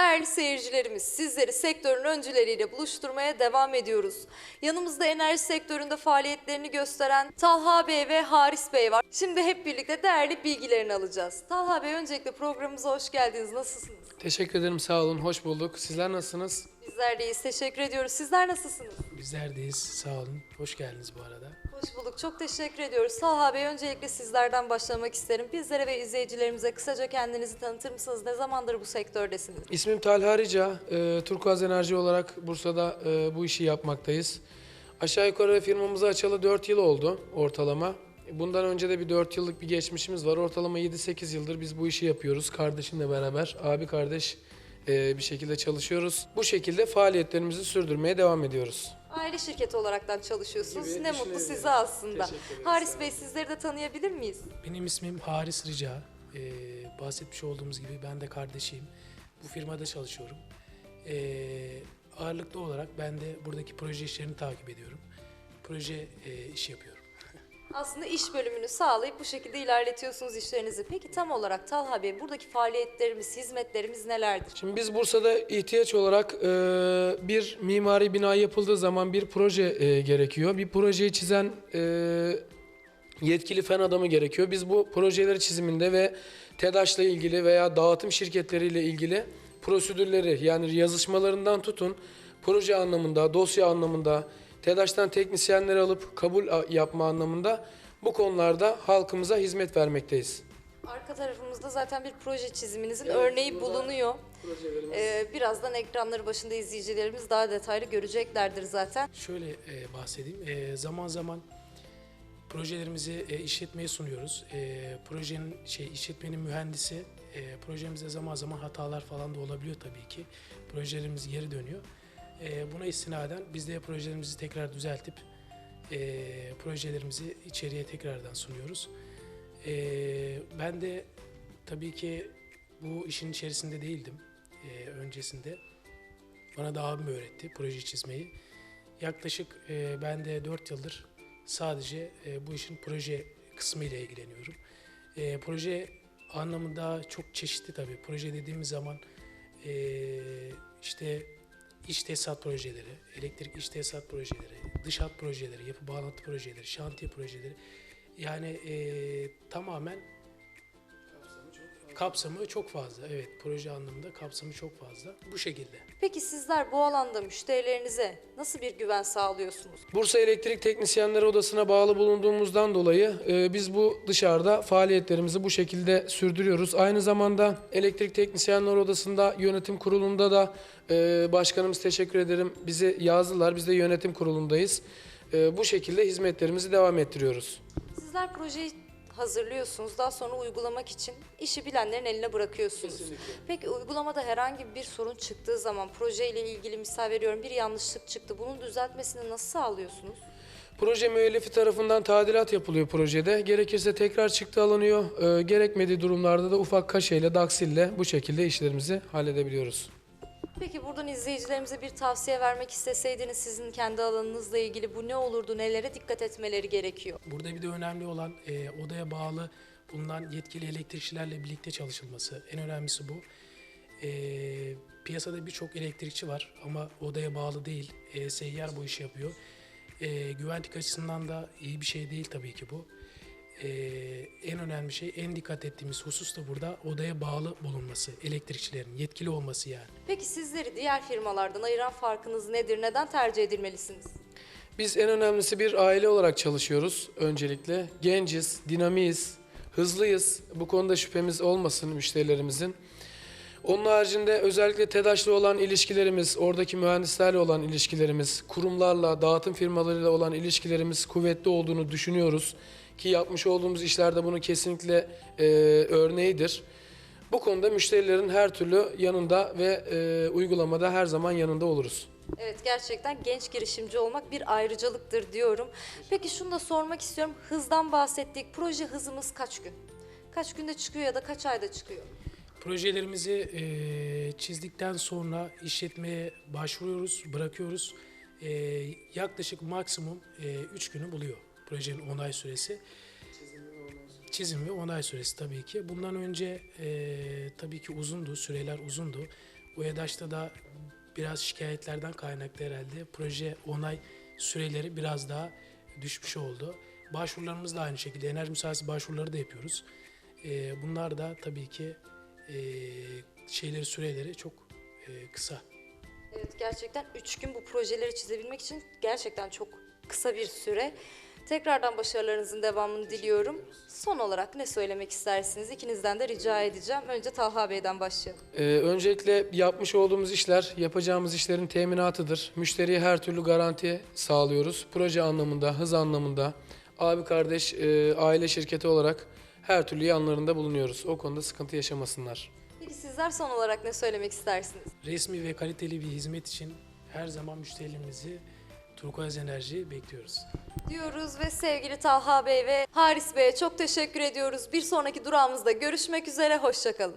Değerli seyircilerimiz, sizleri sektörün öncüleriyle buluşturmaya devam ediyoruz. Yanımızda enerji sektöründe faaliyetlerini gösteren Talha Bey ve Haris Bey var. Şimdi hep birlikte değerli bilgilerini alacağız. Talha Bey öncelikle programımıza hoş geldiniz. Nasılsınız? Teşekkür ederim sağ olun hoş bulduk. Sizler nasılsınız? Bizler deyiz. Teşekkür ediyoruz. Sizler nasılsınız? Bizler deyiz. Sağ olun. Hoş geldiniz bu arada. Hoş bulduk. Çok teşekkür ediyoruz. Talha Bey öncelikle sizlerden başlamak isterim. Bizlere ve izleyicilerimize kısaca kendinizi tanıtır mısınız? Ne zamandır bu sektördesiniz? İsmim Talha Rica. E, Turkuaz Enerji olarak Bursa'da e, bu işi yapmaktayız. Aşağı yukarı firmamızı açalı 4 yıl oldu ortalama. Bundan önce de bir 4 yıllık bir geçmişimiz var. Ortalama 7-8 yıldır biz bu işi yapıyoruz. Kardeşimle beraber, abi kardeş e, bir şekilde çalışıyoruz. Bu şekilde faaliyetlerimizi sürdürmeye devam ediyoruz. Aile şirketi olaraktan çalışıyorsunuz. Gibi ne mutlu size aslında. Haris. Bey sizleri de tanıyabilir miyiz? Benim ismim Haris Rica. Ee, bahsetmiş olduğumuz gibi ben de kardeşiyim. Bu firmada çalışıyorum. Ee, ağırlıklı olarak ben de buradaki proje işlerini takip ediyorum. Proje e, işi yapıyorum. Aslında iş bölümünü sağlayıp bu şekilde ilerletiyorsunuz işlerinizi. Peki tam olarak Talha Bey buradaki faaliyetlerimiz, hizmetlerimiz nelerdir? Şimdi biz Bursa'da ihtiyaç olarak e, bir mimari bina yapıldığı zaman bir proje e, gerekiyor. Bir projeyi çizen e, yetkili fen adamı gerekiyor. Biz bu projeleri çiziminde ve TEDAŞ'la ilgili veya dağıtım şirketleriyle ilgili prosedürleri yani yazışmalarından tutun proje anlamında, dosya anlamında, TEDAŞ'tan teknisyenleri alıp kabul yapma anlamında bu konularda halkımıza hizmet vermekteyiz. Arka tarafımızda zaten bir proje çiziminizin örneği bulunuyor. Ee, birazdan ekranları başında izleyicilerimiz daha detaylı göreceklerdir zaten. Şöyle e, bahsedeyim. E, zaman zaman projelerimizi e, işletmeye sunuyoruz. E, projenin şey işletmenin mühendisi e, projemizde zaman zaman hatalar falan da olabiliyor tabii ki. Projelerimiz geri dönüyor. E, buna istinaden biz de projelerimizi tekrar düzeltip e, projelerimizi içeriye tekrardan sunuyoruz. E, ben de tabii ki bu işin içerisinde değildim e, öncesinde. Bana da abim öğretti proje çizmeyi. Yaklaşık e, ben de 4 yıldır sadece e, bu işin proje kısmı ile ilgileniyorum. E, proje anlamında çok çeşitli tabii. Proje dediğimiz zaman e, işte iç tesisat projeleri, elektrik iç tesisat projeleri, dış hat projeleri, yapı bağlantı projeleri, şantiye projeleri. Yani e, tamamen kapsamı çok fazla. Evet proje anlamında kapsamı çok fazla. Bu şekilde. Peki sizler bu alanda müşterilerinize nasıl bir güven sağlıyorsunuz? Bursa Elektrik Teknisyenleri Odası'na bağlı bulunduğumuzdan dolayı e, biz bu dışarıda faaliyetlerimizi bu şekilde sürdürüyoruz. Aynı zamanda Elektrik Teknisyenler Odası'nda yönetim kurulunda da e, başkanımız teşekkür ederim bizi yazdılar. Biz de yönetim kurulundayız. E, bu şekilde hizmetlerimizi devam ettiriyoruz. Sizler projeyi hazırlıyorsunuz. Daha sonra uygulamak için işi bilenlerin eline bırakıyorsunuz. Peki uygulamada herhangi bir sorun çıktığı zaman projeyle ilgili misal veriyorum bir yanlışlık çıktı. Bunun düzeltmesini nasıl sağlıyorsunuz? Proje müellifi tarafından tadilat yapılıyor projede. Gerekirse tekrar çıktı alınıyor. E, gerekmediği durumlarda da ufak kaşeyle, daksille bu şekilde işlerimizi halledebiliyoruz. Peki buradan izleyicilerimize bir tavsiye vermek isteseydiniz sizin kendi alanınızla ilgili bu ne olurdu, nelere dikkat etmeleri gerekiyor? Burada bir de önemli olan e, odaya bağlı bulunan yetkili elektrikçilerle birlikte çalışılması. En önemlisi bu. E, piyasada birçok elektrikçi var ama odaya bağlı değil. E, seyyar bu işi yapıyor. E, güvenlik açısından da iyi bir şey değil tabii ki bu. E, en önemli şey, en dikkat ettiğimiz husus da burada odaya bağlı bulunması. Elektrikçilerin yetkili olması yani. Peki sizleri diğer firmalardan ayıran farkınız nedir? Neden tercih edilmelisiniz? Biz en önemlisi bir aile olarak çalışıyoruz öncelikle. Genciz, dinamiyiz, hızlıyız. Bu konuda şüphemiz olmasın müşterilerimizin. Onun haricinde özellikle TEDAŞ'la olan ilişkilerimiz, oradaki mühendislerle olan ilişkilerimiz, kurumlarla, dağıtım firmalarıyla olan ilişkilerimiz kuvvetli olduğunu düşünüyoruz. Ki yapmış olduğumuz işlerde bunun kesinlikle e, örneğidir. Bu konuda müşterilerin her türlü yanında ve e, uygulamada her zaman yanında oluruz. Evet gerçekten genç girişimci olmak bir ayrıcalıktır diyorum. Peki şunu da sormak istiyorum. Hızdan bahsettik. Proje hızımız kaç gün? Kaç günde çıkıyor ya da kaç ayda çıkıyor? Projelerimizi e, çizdikten sonra işletmeye başvuruyoruz, bırakıyoruz. E, yaklaşık maksimum 3 günü buluyor projenin onay süresi. Çizim ve onay süresi tabii ki. Bundan önce e, tabii ki uzundu, süreler uzundu. UEDAŞ'ta da biraz şikayetlerden kaynaklı herhalde proje onay süreleri biraz daha düşmüş oldu. Başvurularımız da aynı şekilde enerji müsaadesi başvuruları da yapıyoruz. Bunlar da tabii ki e, şeyleri süreleri çok e, kısa. Evet gerçekten 3 gün bu projeleri çizebilmek için gerçekten çok kısa bir süre. Tekrardan başarılarınızın devamını diliyorum. Son olarak ne söylemek istersiniz? İkinizden de rica edeceğim. Önce Talha Bey'den başlayalım. Ee, öncelikle yapmış olduğumuz işler, yapacağımız işlerin teminatıdır. Müşteriye her türlü garanti sağlıyoruz. Proje anlamında, hız anlamında, abi kardeş, e, aile şirketi olarak her türlü yanlarında bulunuyoruz. O konuda sıkıntı yaşamasınlar. Peki sizler son olarak ne söylemek istersiniz? Resmi ve kaliteli bir hizmet için her zaman müşterilerimizi Turkuaz Enerji bekliyoruz. diyoruz ve sevgili Talha Bey ve Haris Bey'e çok teşekkür ediyoruz. Bir sonraki durağımızda görüşmek üzere, hoşçakalın.